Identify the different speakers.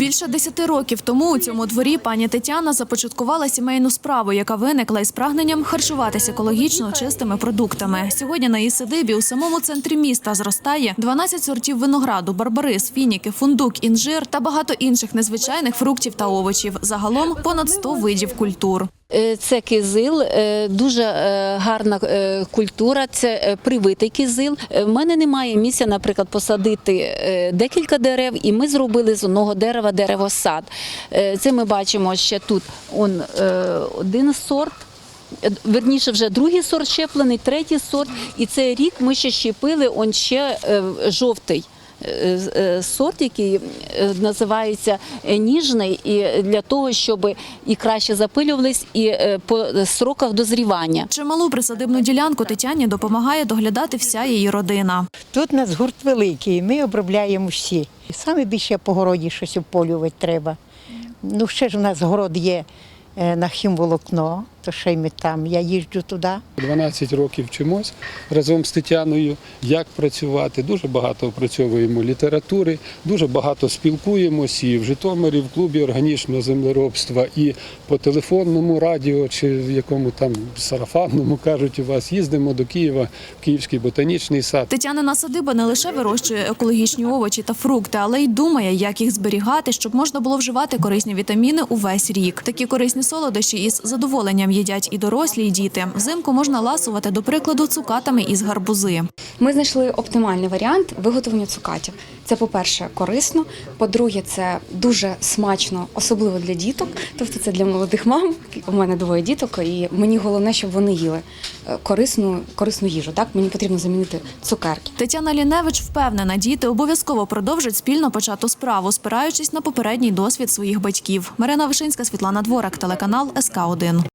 Speaker 1: Більше десяти років тому у цьому дворі пані Тетяна започаткувала сімейну справу, яка виникла із прагненням харчуватися екологічно чистими продуктами. Сьогодні на її сидибі у самому центрі міста зростає 12 сортів винограду, барбарис, фініки, фундук, інжир та багато інших незвичайних фруктів та овочів. Загалом понад 100 видів культур.
Speaker 2: Е, Це кизил, е, дуже е, гарна культура. Це привитий кизил. В мене немає місця, наприклад, посадити декілька дерев, і ми зробили з одного дерева деревосад. Це ми бачимо ще тут. Он один сорт. Верніше, вже другий сорт щеплений, третій сорт. І цей рік ми ще щепили он ще жовтий. Е, е, Сорт, який е, називається ніжний, і для того, щоб і краще запилювались, і по сроках дозрівання.
Speaker 1: Чималу присадибну ділянку Тетяні допомагає доглядати вся її родина.
Speaker 3: Тут у нас гурт великий, ми обробляємо всі. Саме більше по городі щось ополювати треба. Ну, ще ж у нас город є на хімволокно, то ще й ми там. Я їжджу туди.
Speaker 4: 12 років вчимось разом з Тетяною, як працювати. Дуже багато опрацьовуємо літератури, дуже багато спілкуємось і в Житомирі, в клубі органічного землеробства, і по телефонному радіо, чи в якому там сарафанному кажуть у вас, їздимо до Києва, в Київський ботанічний сад.
Speaker 1: Тетянина садиба не лише вирощує екологічні овочі та фрукти, але й думає, як їх зберігати, щоб можна було вживати корисні вітаміни увесь рік. Такі корисні солодощі із задоволенням їдять і дорослі, і діти. Взимку можна ласувати, до прикладу, цукатами із гарбузи.
Speaker 5: Ми знайшли оптимальний варіант виготовлення цукатів. Це, по-перше, корисно. По-друге, це дуже смачно, особливо для діток. Тобто це для молодих мам. У мене двоє діток, і мені головне, щоб вони їли е, корисну, корисну їжу. Так мені потрібно замінити цукерки.
Speaker 1: Тетяна Ліневич впевнена, діти обов'язково продовжать спільно почату справу, спираючись на попередній досвід своїх батьків. Марина Вишинська, Світлана Дворак, телеканал СК 1